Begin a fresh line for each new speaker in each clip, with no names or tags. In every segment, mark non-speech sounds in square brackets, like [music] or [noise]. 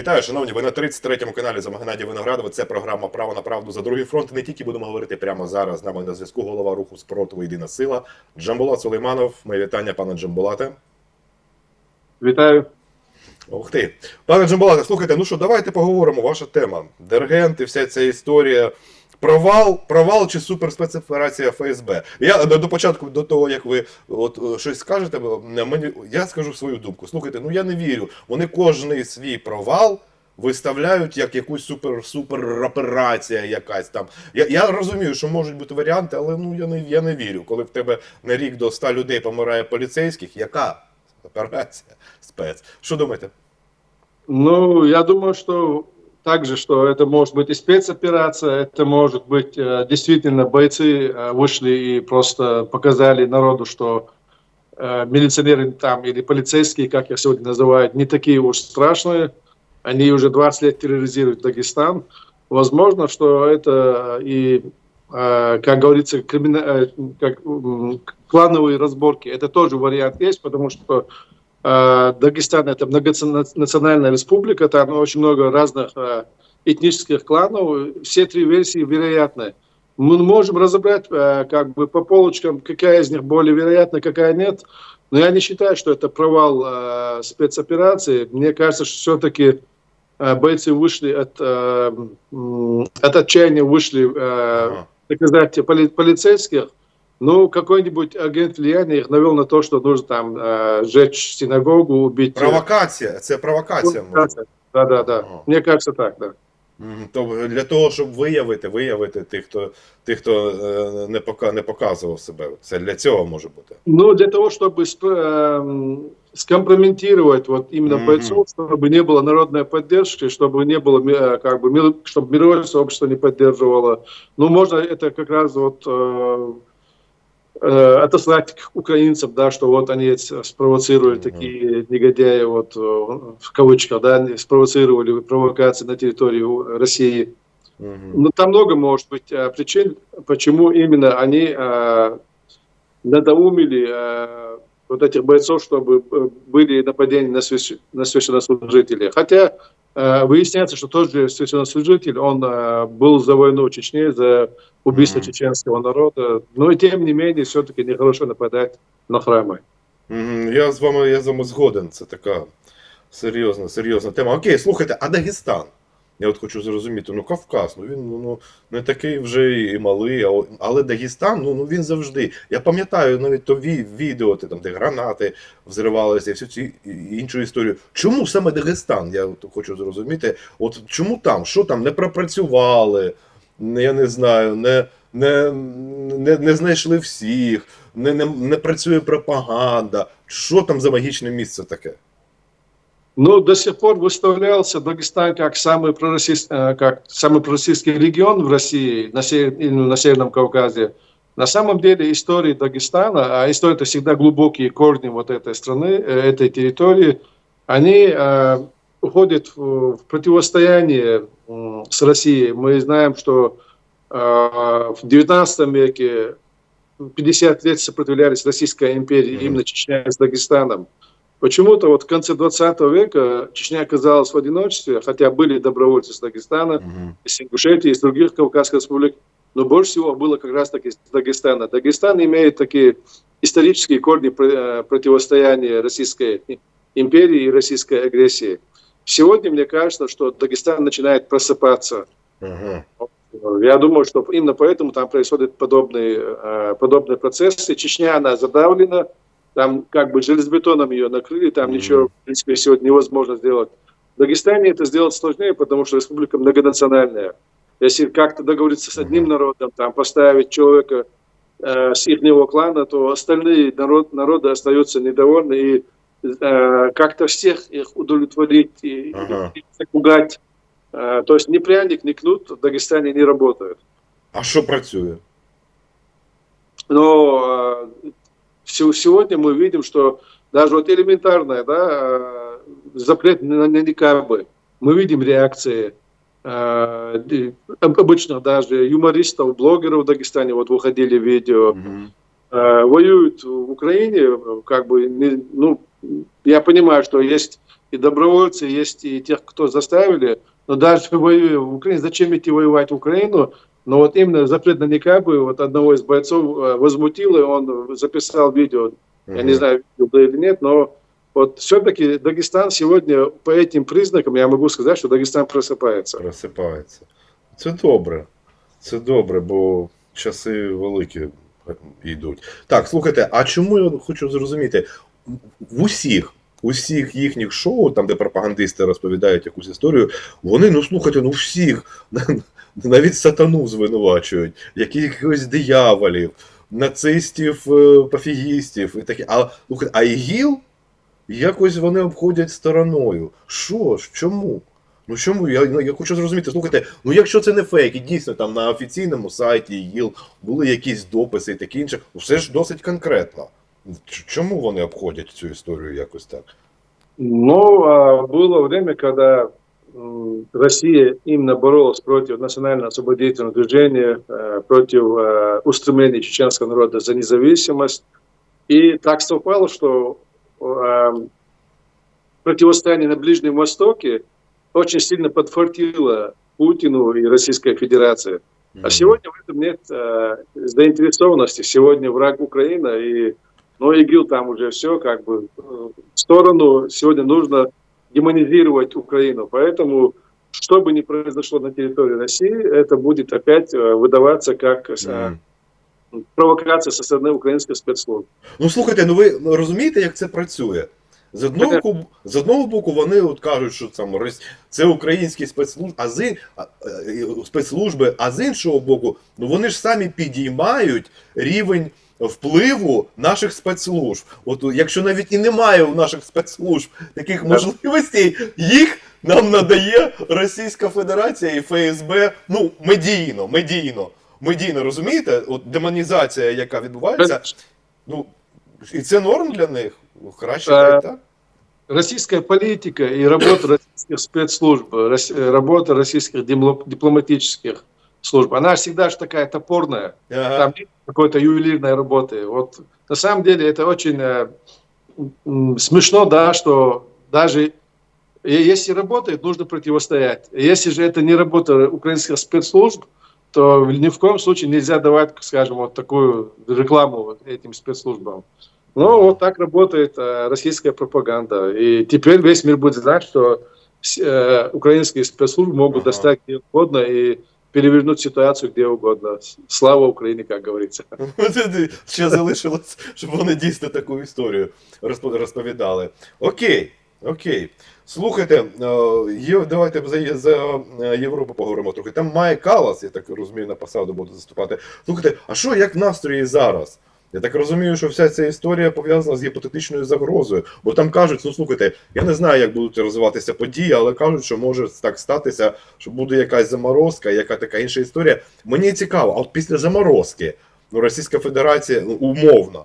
Вітаю, шановні. Ви на 33-му каналі за Магнаді Виноградова. Це програма Право на правду за другий фронт. Не тільки будемо говорити прямо зараз. З нами на зв'язку голова руху спротиву Єдина сила Джамбулат Сулейманов. Моє вітання, пане Джамбулате.
Вітаю.
Ух ти. Пане Джамбулате, слухайте, ну що, давайте поговоримо. Ваша тема. Дергент і вся ця історія. Провал, провал чи суперспецоперація ФСБ. Я до, початку, до того, як ви от е, щось скажете, мені я скажу свою думку. Слухайте, ну я не вірю. Вони кожний свій провал виставляють як якусь супер супер операція якась там. Я, я розумію, що можуть бути варіанти, але ну я не я не вірю. Коли в тебе на рік до 100 людей помирає поліцейських, яка операція спец? Що думаєте?
Ну, я думаю, что также, что это может быть и спецоперация, это может быть э, действительно бойцы э, вышли и просто показали народу, что э, милиционеры там или полицейские, как их сегодня называют, не такие уж страшные. Они уже 20 лет терроризируют Дагестан. Возможно, что это и, как говорится, кримина- как, клановые разборки. Это тоже вариант есть, потому что Дагестан это многонациональная республика, там очень много разных э, этнических кланов. Все три версии вероятны. Мы можем разобрать э, как бы по полочкам, какая из них более вероятна, какая нет. Но я не считаю, что это провал спецоперации. Мне кажется, что все-таки бойцы вышли от, от отчаяния, вышли
Ага.
наказать поли- полицейских. Ну, какой-нибудь агент влияния их навел на то, что нужно там э, сжечь синагогу, убить... э,
Провокація, це провокація. може.
Да, да, да.
Ага.
Мне кажется так, да.
Мгм. То для того, щоб виявити, виявити тих, хто тих, хто е, не пока не показував себе. Це для цього може бути.
Ну, для того, чтобы сп- эм, скомпрометировать вот именно
Мгм.
бойцов, чтобы не было народной поддержки, чтобы не было, э, как бы, чтобы мировое сообщество не поддерживало. Ну, можно это как раз вот э, э, отослать к украинцам, да, что вот они спровоцировали
Мгм.
такие негодяи, вот э, в кавычках, да, спровоцировали провокации на территории России.
Мгм.
Ну, там много может быть э, причин, почему именно они э, надоумили э, вот этих бойцов, чтобы э, были нападения на, свящ- на священнослужителей. Хотя э, выясняется, что тот же священнослужитель, он э, был за войну в Чечне, за убийство
Мгм.
чеченского народа. Но тем не менее, все-таки нехорошо нападать на храмы.
Мгм. Я з вами я з вами згоден. Це така серйозна, серйозна тема. Окей, слухайте, а Дагестан? Я от хочу зрозуміти, ну Кавказ, ну він ну, не такий вже і малий, але Дагестан, ну, ну він завжди. Я пам'ятаю навіть то відео, там, де гранати взривалися, і всю цю іншу історію. Чому саме Дагестан? Я от хочу зрозуміти. От чому там? Що там не пропрацювали? Я не знаю, не, не, не, не знайшли всіх, не, не, не працює пропаганда. Що там за магічне місце таке?
Ну, до сих пор выставлялся Дагестан как самый, пророссийский, э, как самый пророссийский регион в России, на, север- на Северном Кавказе. На самом деле история Дагестана, а история это всегда глубокие корни вот этой страны, э, этой территории, они э, уходят в, в противостояние м, с Россией. Мы знаем, что э, в 19 веке 50 лет сопротивлялись Российской империи,
Мгм.
именно Чечня с Дагестаном. Почему-то вот в конце 20 века Чечня оказалась в одиночестве, хотя были добровольцы с Дагестана,
Угу.
из Ингушетии, из других Кавказских республик, но больше всего было как раз таки с Дагестана. Дагестан имеет такие исторические корни э, противостояния Российской империи и российской агрессии. Сегодня мне кажется, что Дагестан начинает просыпаться.
Угу.
Я думаю, что именно поэтому там происходят подобные, э, подобные процессы. Чечня, она задавлена, там как бы железобетоном ее накрыли, там
Мгм.
ничего, в принципе, сегодня невозможно сделать. В Дагестане это сделать сложнее, потому что республика многонациональная. Если как-то договориться с одним народом, там поставить человека э, с их клана, то остальные народ, народы остаются недовольны, и э, как-то всех их удовлетворить и,
Ага.
и запугать. Э, то есть ни пряник, ни кнут в Дагестане не работают.
А що працює?
Се- сегодня мы видим, что даже вот элементарное, да, э, запрет на, на никабы, мы видим реакции э, и об- обычных даже юмористов, блогеров в Дагестане, вот выходили видео, э, воюют в Украине, как бы, не- ну, я понимаю, что есть и добровольцы, есть и тех, кто заставили. Но даже воюя в Украине, зачем идти воевать в Украину? Но вот именно запрет на никабы вот одного из бойцов э, возмутил, и он записал видео. Я не знаю, видел да или нет, но вот все-таки Дагестан сегодня по этим признакам, я могу сказать, что Дагестан просыпается.
Просипається. Це добре. Це добре, бо часи великі йдуть. Так, слухайте, а чому я хочу зрозуміти? В усіх, усіх їхніх шоу, там, де пропагандисти розповідають якусь історію, вони, ну слухайте, ну всіх, [laughs] навіть сатану звинувачують, якихось дияволів, нацистів, е, пофігістів і таке. А, а ІГІЛ якось вони обходять стороною. Що ж, чому? Ну чому? Я, ну, я хочу зрозуміти, слухайте, ну якщо це не фейк, і дійсно там на офіційному сайті ЄЛ були якісь дописи і таке інше, ну, все ж досить конкретно. Чому вони обходять цю історію якось так?
Ну, а было время, когда Россия именно боролась против национально-освободительного движения, против устремлений чеченского народа за независимость. И так совпало, что противостояние на Ближнем Востоке очень сильно подфартило Путину и Российской Федерации. А сегодня в этом нет э, заинтересованности. Сегодня враг Украина, и ну, ИГИЛ там уже все как бы э, в сторону. Сегодня нужно демонизировать Украину. Поэтому, что бы ни произошло на территории России, это будет опять э, выдаваться как э,
Мгм.
провокация со стороны украинских спецслужб.
Ну слухайте, ну ви розумієте, як це працює? З одного, боку, з одного боку, вони от кажуть, що там Рос- це українські спецслужби, а з, ін- а, е, спецслужби, а з іншого боку, ну вони ж самі підіймають рівень впливу наших спецслужб. От якщо навіть і немає у наших спецслужб таких можливостей, їх нам надає Російська Федерація і ФСБ, ну, медійно, медійно. Медійно, розумієте? От демонізація, яка відбувається, ну, і це норм для них. Краще
Е,
хай так.
Российская политика и работа российских спецслужб, рос- работа российских дипломатических служб, она всегда же такая топорная.
Ага.
там нет какой-то ювелирной работы. Вот на самом деле это очень э, смешно, да, что даже если работает, нужно противостоять. Если же это не работа украинских спецслужб, то ни в коем случае нельзя давать, скажем, вот такую рекламу вот этим спецслужбам. Ну, вот так работает э, российская пропаганда. И теперь весь мир будет знать, что э, украинские спецслужбы могут
Ага.
достать где угодно и перевернуть ситуацію де угодно. Слава Україні, як
говориться. Ще залишилось, щоб вони дійсно таку історію розпо- розповідали. Окей, окей. Слухайте, е, є, давайте за, за е, Європу поговоримо трохи. Там Має Калас, я так розумію, на посаду буде заступати. Слухайте, а що як настрої зараз? Я так розумію, що вся ця історія пов'язана з гіпотетичною загрозою. Бо там кажуть, ну слухайте, я не знаю, як будуть розвиватися події, але кажуть, що може так статися, що буде якась заморозка, яка така інша історія. Мені цікаво, а от після заморозки, ну Російська Федерація, ну умовно.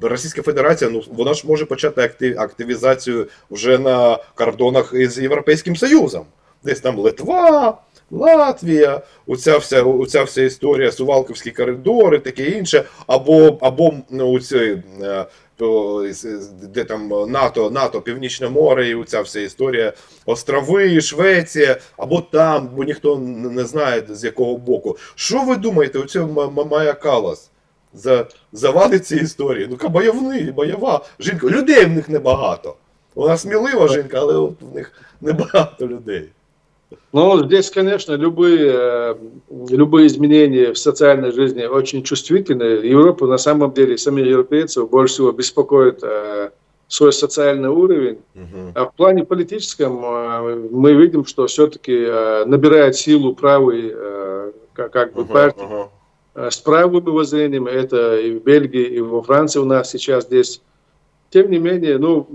Російська Федерація, ну вона ж може почати актив, активізацію вже на кордонах із Європейським Союзом. Десь там Литва, Латвія, оця вся, оця вся історія, Сувалківські коридори, таке інше, або, або ну, оці, е, де там НАТО, НАТО, Північне море, і оця вся історія, острови, Швеція, або там, бо ніхто не знає з якого боку. Що ви думаєте, оця М- М- Калас? За, завадить ці історії. Ну, бойовний, бойова жінка. Людей в них небагато. Вона смілива жінка, але от в них небагато людей.
Ну, здесь, конечно, любые, э, любые изменения в социальной жизни очень чувствительны. Европу, на самом деле, сами европейцев больше всего беспокоит э, свой социальный уровень.
Угу.
А в плане политическом э, мы видим, что все-таки набирает силу правый как, как бы партии
ага.
э, с правыми воззрениями. Это и в Бельгии, и во Франции у нас сейчас здесь. Тем не менее, ну,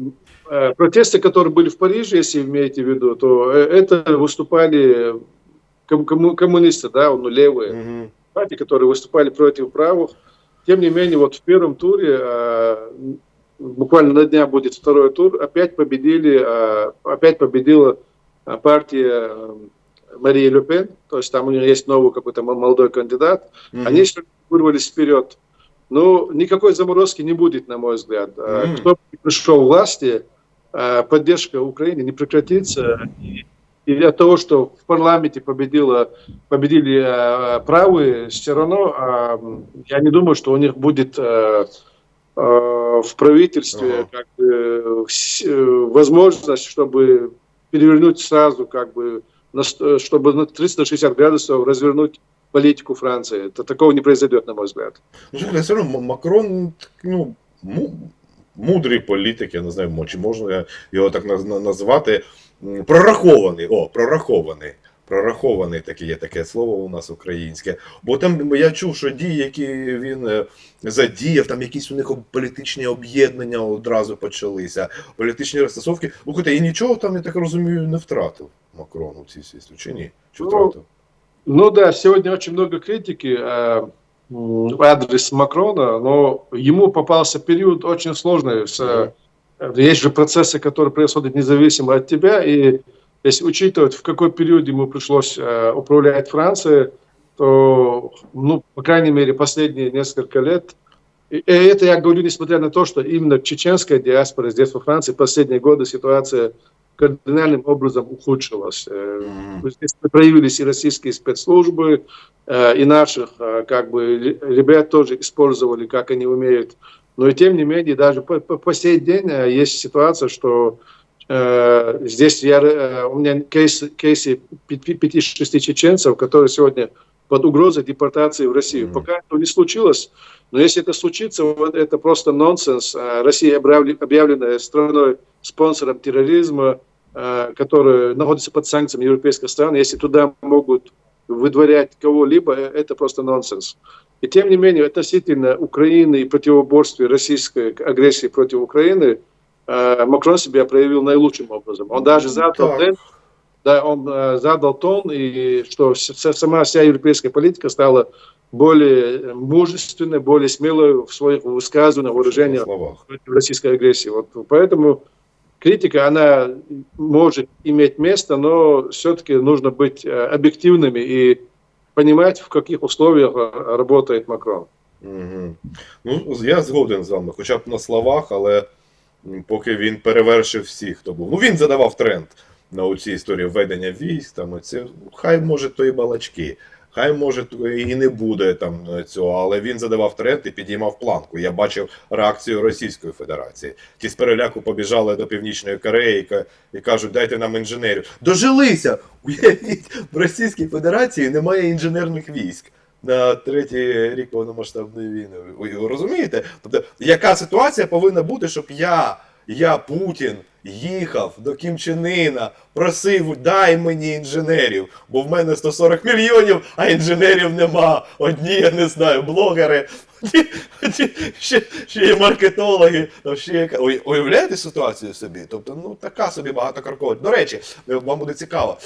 протесты, которые были в Париже, если имеете в виду, то э, это выступали коммунисты, да, ну, левые
Угу.
партии, которые выступали против правых. Тем не менее, вот в первом туре, э, буквально на дня будет второй тур, опять победили, э, опять победила э, партия э, Марии Ле Пен, то есть там у нее есть новый какой-то мо- молодой кандидат. Они что вырвались вперед. Ну, никакой заморозки не будет, на мой взгляд. Э,
Мгм.
Кто пришел к власти, э, поддержка Украины не прекратится. И, и для того, что в парламенте победила, победили э, правые, все равно э, я не думаю, что у них будет э, э, в правительстве
Ага.
как бы, э, возможность, чтобы перевернуть сразу, как бы, на чтобы на 360 градусов развернуть политику Франции. Это такого не произойдет, на мой взгляд.
Ну, все М- Макрон, ну, мудрий політик, я не знаю, чи можна його так назвати. Прорахований, о, прорахований. Прорахований таке є таке слово у нас українське. Бо там я чув, що дії, які він е, задіяв, там якісь у них політичні об'єднання одразу почалися, політичні розтасовки. Слухайте, і нічого там, я так розумію, не втратив Макрон у цій свісті, чи ні? Чи
Ну,
втратив?
Ну да, сегодня очень много критики э, м, адрес Макрона, но ему попался период очень сложный. Э, есть же процессы, которые происходят независимо от тебя, и если учитывать, в какой период ему пришлось э, управлять Францией, то, ну, по крайней мере, последние несколько лет, и это я говорю, несмотря на то, что именно чеченская диаспора здесь во Франции последние годы ситуация кардинальным образом то есть Здесь проявились и российские спецслужбы, э, и наших э, как бы ре- ребят тоже использовали, как они умеют. Но и тем не менее, даже по, по- по сей день есть ситуация, что э, здесь я, у меня кейс, кейсы 5-6 чеченцев, которые сегодня под угрозой депортации в Россию.
Мгм.
Пока этого не случилось, но если это случится, вот это просто нонсенс. Россия объявле- объявлена страной спонсором терроризма, э, который находится под санкциями европейских стран. Если туда могут выдворять кого-либо, э, это просто нонсенс. И тем не менее, относительно Украины и противоборствия российской агрессии против Украины, э, Макрон себя проявил наилучшим образом. Он даже задал темп, да, он задал тон, и что сама вся европейская политика стала более мужественной, более смелой в своих высказываниях, выражениях против российской агрессии. Вот поэтому критика, она может иметь место, но все-таки нужно быть э, объективными и понимать, в каких условиях э, работает Макрон.
Угу. Ну, я згоден з вами, хоча б на словах, але м, поки він перевершив всіх, хто був. Ну, він задавав тренд на цій історії введення військ, там оці, хай може то і балачки, хай може і не буде там цього, але він задавав тренд і підіймав планку. Я бачив реакцію Російської Федерації. Ті з переляку побіжали до Північної Кореї і, кажуть, дайте нам інженерів. Дожилися! Уявіть, в Російській Федерації немає інженерних військ на третій рік повномасштабної війни. Ви розумієте? Тобто, яка ситуація повинна бути, щоб я, я Путін, їхав до Кім Чен Іна, просив, дай мені інженерів, бо в мене 140 мільйонів, а інженерів нема. Одні, я не знаю, блогери, одні, одні, ще, ще є маркетологи, ще Уявляєте ситуацію собі? Тобто, ну така собі багатокаркова. До речі, вам буде цікаво.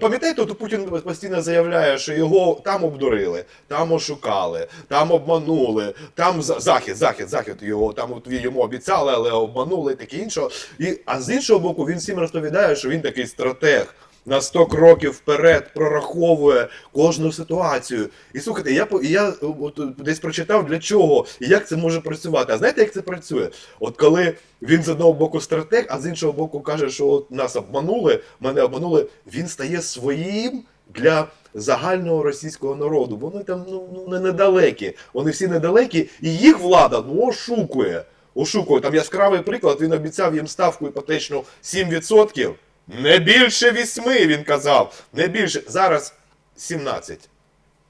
Пам'ятаєте, от Путін постійно заявляє, що його там обдурили, там ошукали, там обманули, там захід, захід, захід його там от йому обіцяли, але обманули, таке інше. І, а з іншого боку, він всім розповідає, що він такий стратег. На 100 кроків вперед прораховує кожну ситуацію. І слухайте, я я от, десь прочитав для чого і як це може працювати. А знаєте, як це працює? От коли він з одного боку стратег, а з іншого боку каже, що от нас обманули, мене обманули, він стає своїм для загального російського народу. Вони там ну, ну не недалекі. Вони всі недалекі, і їх влада ну ошукує. Ошукує. Там яскравий приклад. Він обіцяв їм ставку іпотечну 7%. Не більше 8, він казав. Не більше. Зараз 17.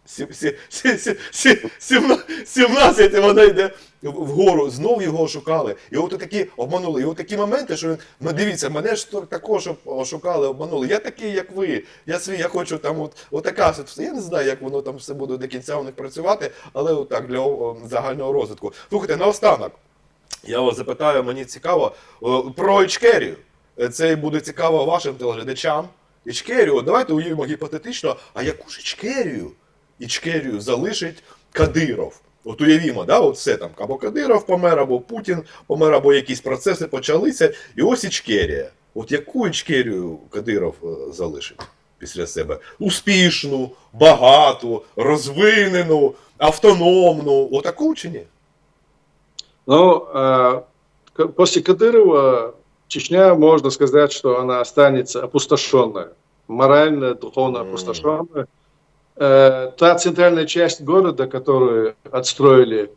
Сім- сі- сі- сі- сі- сімна- 17 і вона йде вгору. Знов його шукали. І от такі обманули. І от такі моменти, що він, ну дивіться, мене ж також ошукали, обманули. Я такий, як ви. Я свій, я хочу там от, от така ситуація. Я не знаю, як воно там все буде до кінця у них працювати, але отак для загального розвитку. Слухайте, наостанок. Я вас запитаю, мені цікаво про Ічкерію. Е, Це буде цікаво вашим телеглядачам. Ічкерію, давайте уявимо гіпотетично, а яку ж Ічкерію? Ічкерію залишить Кадиров. От уявімо, да, от все там, або Кадиров помер, або Путін помер, або якісь процеси почалися. І ось Ічкерія. От яку Ічкерію Кадиров е, залишить після себе? Успішну, багату, розвинену, автономну. Отаку чи ні?
Но э, к- после Кадырова Чечня, можно сказать, что она останется опустошенная, морально, духовно опустошенная. Э, Та центральная часть города, которую отстроили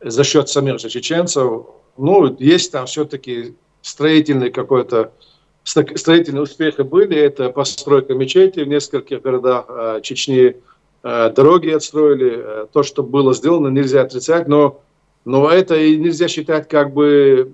за счет самих же чеченцев, ну, есть там все-таки строительный какой-то ст- строительные успехи были. Это постройка мечети в нескольких городах э, Чечни, э, дороги отстроили. Э, То, что было сделано, нельзя отрицать, но но это и нельзя считать как бы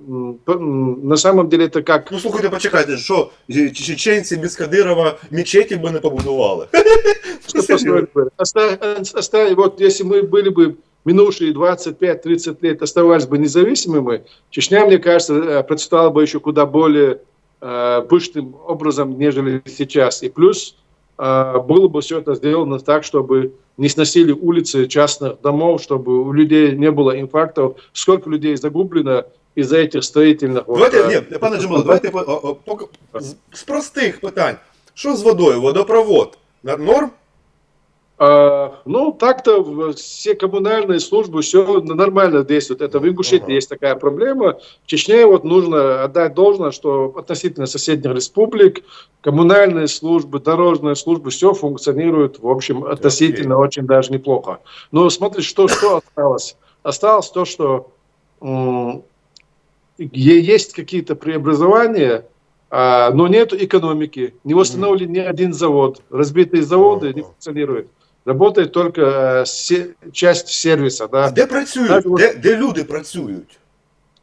на самом деле это как
Ну слухайте, почекайте, що е, чеченці без Кадирова мечеті би не побудували. [laughs]
Что бы? Оста- вот если мы были бы минувшие 25-30 лет оставались бы независимыми, Чечня, мне кажется, э, процветала бы еще куда более э, пышным образом, нежели сейчас. И плюс э, было бы все это сделано так, чтобы не сносили улицы частных домов, чтобы у людей не было инфарктов. Сколько людей загублено из-за этих строительных... вот,
Давайте,
э,
ні, пане Джамило, [laughs] давайте о- о, поки- з, з простих питань. Що з водою? Водопровод? Норм?
А, ну, так-то все коммунальные службы, все нормально действует. Это в Ингушетии
Ага.
есть такая проблема. В Чечне вот нужно отдать должное, что относительно соседних республик коммунальные службы, дорожные службы, все функционирует, в общем, относительно очень даже неплохо. Но смотри, что, что осталось? Осталось то, что м, есть какие-то преобразования, а, но нет экономики. Не восстановили ни один завод. Разбитые заводы не
Ага.
функционируют. Работает только э, часть сервиса. Да?
де працюють? Де, де люди працюють?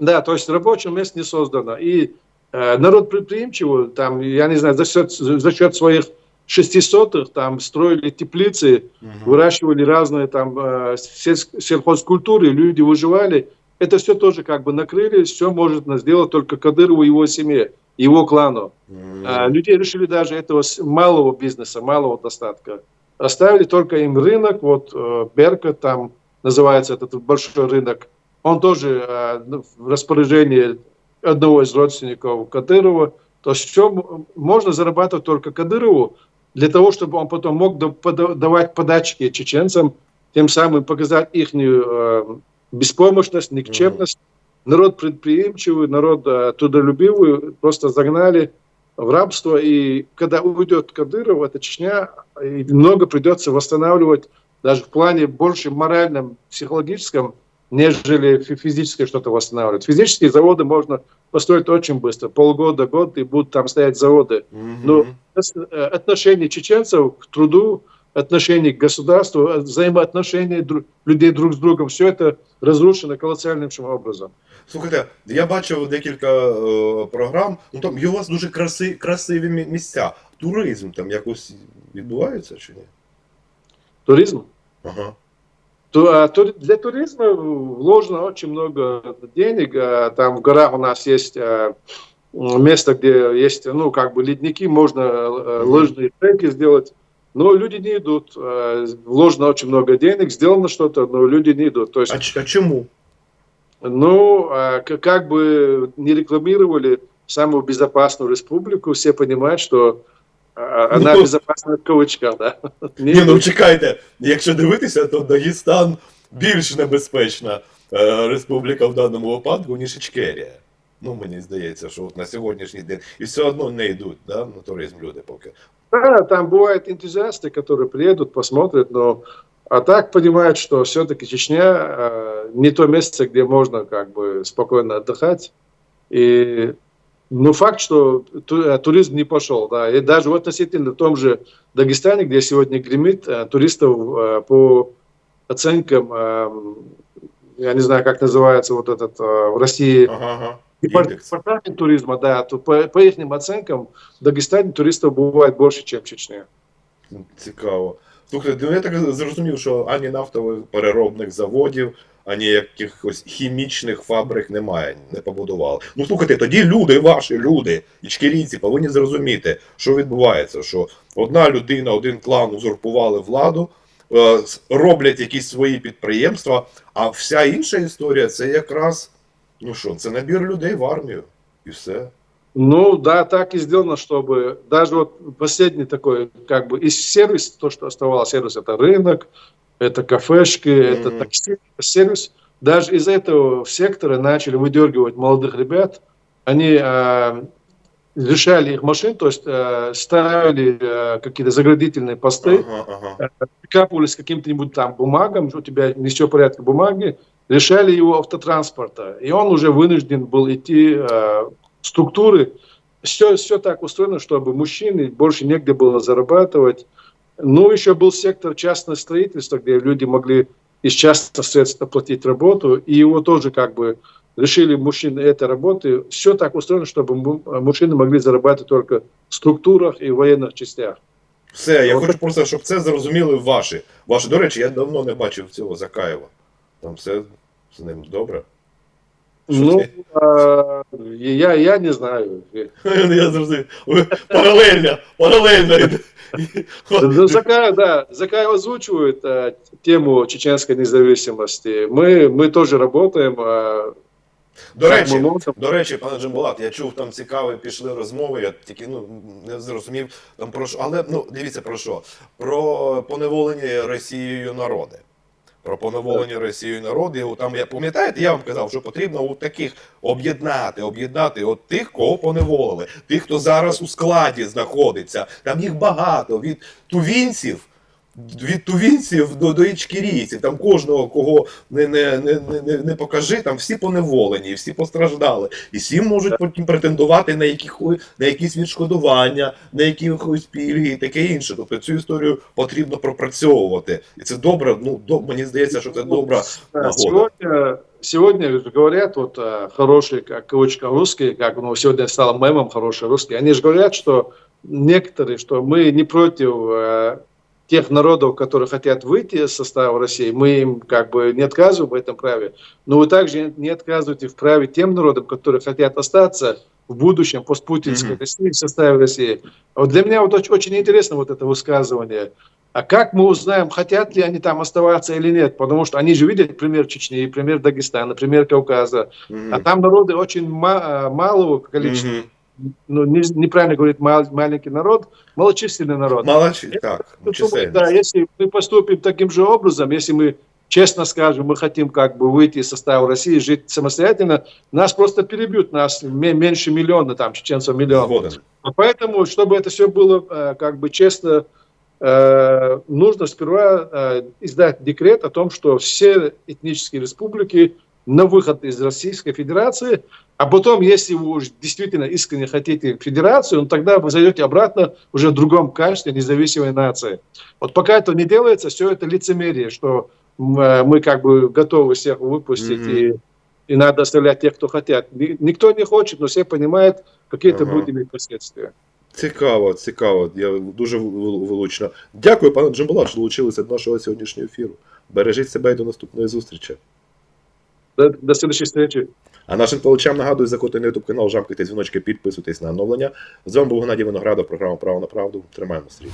да, то есть рабочих мест не создано. И э, народ предприимчивый, там, я не знаю, за счет, за счет своих шестисотых там строили теплицы, выращивали разные там э, сельхозкультуры, люди выживали. Это все тоже как бы накрыли, все может сделать только Кадырову и его семье, его клану.
М.
А, людей решили даже этого малого бизнеса, малого достатка. Оставили только им рынок, вот э, Берка, там называется этот большой рынок, он тоже э, ну, в распоряжении одного из родственников Кадырова. То есть все можно зарабатывать только Кадырову для того, чтобы он потом мог давать подачки чеченцам, тем самым показать их беспомощность, никчемность. Народ предприимчивый, народ э, трудолюбивый, просто загнали в рабство. И когда уйдет Кадыров, это Чечня, и много придется восстанавливать даже в плане больше моральном, психологическом, нежели фи- физически что-то восстанавливать. Физические заводы можно построить очень быстро. Полгода, год, и будут там стоять заводы.
Мгм.
Ну, Э, отношение чеченцев к труду, отношение к государству, э, взаимоотношения дру- людей друг с другом, все это разрушено колоссальнейшим образом.
Слухайте, я бачив декілька е, програм, ну там є у вас дуже краси, красиві мі- місця. Туризм там якось відбувається чи ні?
Туризм.
Ага.
То, а, тур- для туризма вложено очень много денег. А, Там в горах у нас есть а, м, место, где есть, ну, как бы ледники, можно э,
Мгм.
лыжные треки сделать. Но люди не идут. А, Вложено очень много денег, сделано что-то, но люди не идут. То есть
А, ч- а чому?
Ну, а, к- как бы не рекламировали самую безопасную республику, все понимают, что а, она
Ну.
безопасна в кавычках, да. [laughs] Не
Ні, ну
идут.
чекайте, якщо дивитися, то Дагестан більш небезпечна е, республіка в даному випадку, ніж Ічкерія. Ну, мені здається, що от на сьогоднішній день. І все одно не йдуть да, на туризм люди поки.
Да, там бывают энтузиасты, которые приедут, посмотрят, но а так понимают, что все-таки Чечня а, не то место, где можно как бы спокойно отдыхать. И ну, факт, что ту- э, туризм не пошел, да, и даже в относительно том же Дагестане, где сегодня гремит, э, туристов э, по оценкам, эм, я не знаю, как называется вот этот э, в России
Ага, ага.
Депар-
Індекс.
Департамент туризма, да, то по, по их оценкам в Дагестане туристов бывает больше, чем в Чечне.
Цікаво. Слухайте, ну я так зрозумів, що ані нафтових переробних заводів, ані якихось хімічних фабрик немає, не побудували. Ну слухайте, тоді люди, ваші люди, ічкерійці, повинні зрозуміти, що відбувається. Що одна людина, один клан узурпували владу, е, с- роблять якісь свої підприємства, а вся інша історія це якраз, ну що, це набір людей в армію. І все.
Ну да, так и сделано, чтобы даже вот последний такой, как бы, из сервис, то, что оставалось сервис, это рынок, это кафешки, это
Мгм.
такси, это сервис. Даже из этого сектора начали выдергивать молодых ребят, они э, лишали их машин, то есть э, ставили э, какие-то заградительные посты,
Ага, ага.
прикапывались к каким-то там бумагам, у тебя не все порядке бумаги, лишали его автотранспорта. И он уже вынужден был идти э, структуры. Все, все так устроено, чтобы мужчины больше негде было зарабатывать. Ну, еще был сектор частного строительства, где люди могли из частных средств оплатить работу, и его тоже как бы лишили мужчин этой работы. Все так устроено, чтобы му- мужчины могли зарабатывать только в структурах и в военных частях.
Все, я
От-
хочу просто, щоб це зрозуміли ваші. Ваші, до речі, я давно не бачив цього Закаєва. Там все з ним добре. Що
Ну,
ти?
а, я, я не знаю. [laughs]
Я зрозумів. Ви Паралельно, паралельно.
Ну, Закаев, да, Закаев озвучивает а, тему чеченской независимости. Мы, мы тоже работаем. а,
До
как
речі,
мы можем.
до речі, пане Джамбулат, я чув там цікаві пішли розмови, я тільки ну, не зрозумів там про що. Але ну дивіться про що? Про поневолені Росією народи. Про поневолені Росією народи. Там я пам'ятаєте, я вам казав, що потрібно у таких об'єднати, об'єднати от тих, кого поневолили, тих, хто зараз у складі знаходиться. Там їх багато від тувінців Від тувінців до, до ічкірійців, там кожного, кого не, не, не, не- не, не покажи, там всі поневолені, всі постраждали. І всі можуть потім претендувати на, яких, на якісь відшкодування, на якісь пільги і таке інше. Тобто цю історію потрібно пропрацьовувати. І це добре, ну до, мені здається, що це добра
Да,
нагода.
Сегодня, сегодня говорят, вот а, хорошие, как кавычка, русские, как ну, сегодня стало мемом хорошие русские, они же говорят, что некоторые, что мы не против э, тех народов, которые хотят выйти из состава России, мы им как бы не отказываем в этом праве, но вы также не отказываете в праве тем народам, которые хотят остаться в будущем постпутинской
Мгм.
России в составе России. Вот для меня вот очень, очень интересно вот это высказывание. А как мы узнаем, хотят ли они там оставаться или нет? Потому что они же видят пример Чечни, пример Дагестана, пример Кавказа.
Мгм.
А там народы очень ма- малого количества.
Мгм.
Ну, не- неправильно говорит мал- маленький народ, малочисленный народ.
Молодці, так, чисельність.
да, если мы поступим таким же образом, если мы честно скажем, мы хотим как бы выйти из состава России, жить самостоятельно, нас просто перебьют, нас ме- меньше миллиона, там, чеченцев миллион. А Поэтому, чтобы это все было э, как бы честно, э, нужно сперва э, издать декрет о том, что все этнические республики на выход из Российской Федерации, а потом, если вы уж действительно искренне хотите федерацию, ну, тогда вы зайдете обратно уже в другом качестве независимой нации. Вот пока это не делается, все это лицемерие, что м, э, мы как бы готовы всех выпустить
Мгм.
и, и надо оставлять тех, кто хотят. Ни- Никто не хочет, но все понимают, какие это
Ага.
будут иметь последствия.
Цікаво, цікаво. Я дуже вил- вилучно. Дякую, пане Джамбулат, що долучилися до нашого сьогоднішнього ефіру. Бережіть себе і до наступної зустрічі.
До, до следующей встречи.
А нашим телечам нагадую, заходьте на YouTube канал, жамкайте дзвіночки, підписуйтесь на оновлення. З вами був Геннадій Виноградов, програма Право на правду. Тримаємо стрій.